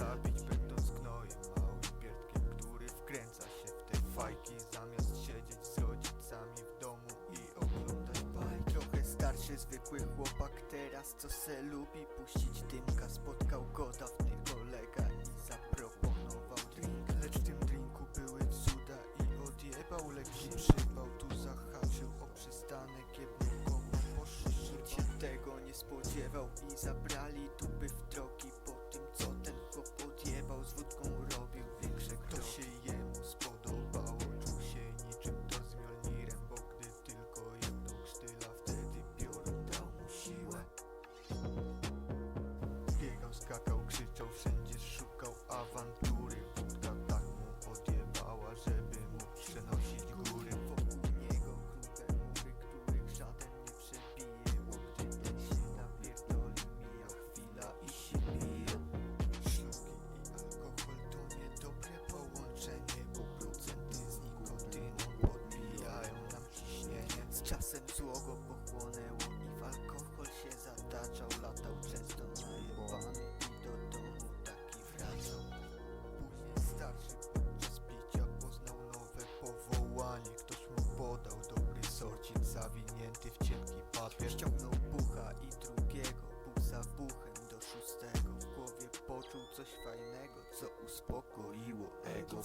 zabić będąc gnojem Małym pierdkiem, który wkręca się w te fajki Zamiast siedzieć z rodzicami w domu i oglądać bajki. Trochę starszy, zwykły chłopak teraz co se lubi puścić dymka Spotkał go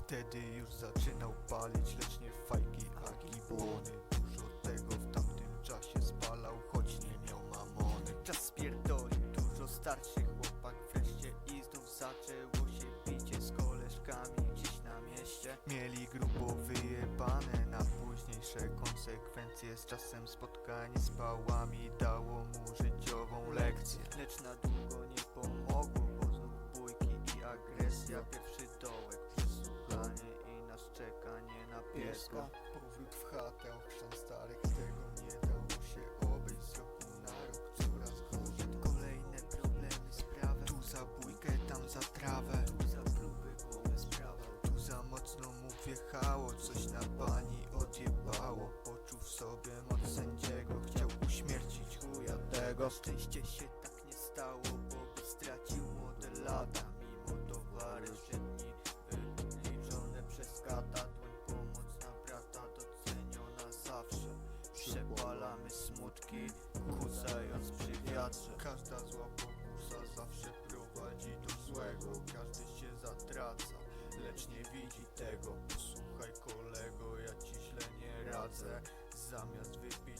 Wtedy już zaczynał palić, lecz nie fajki, a gibłony Dużo tego w tamtym czasie spalał, choć nie miał mamony. Czas spierdolił, dużo starszy chłopak wreszcie I znów zaczęło się picie z koleżkami gdzieś na mieście. Mieli grubo wyjebane na późniejsze konsekwencje. Z czasem spotkanie z pałami dało mu życiową lekcję. Lecz na długo nie pomogło, bo znów bójki i agresja. Pierwszy dołek, i nas czekanie na pieska. Powrót w chatę, ochrzan starych, tego nie dało się obejść Z roku na rok. Coraz gorzej Kolejne problemy, sprawy Tu za bójkę, tam za trawę. Tu za próby, głowę sprawa. Tu za mocno mu wjechało, coś na pani odjebało. Poczuł w sobie moc sędziego, chciał uśmiercić chuja tego. Szczęście się wiatrze Każda zła pokusa zawsze prowadzi do złego. Każdy się zatraca, lecz nie widzi tego. Posłuchaj kolego, ja ci źle nie radzę. Zamiast wypić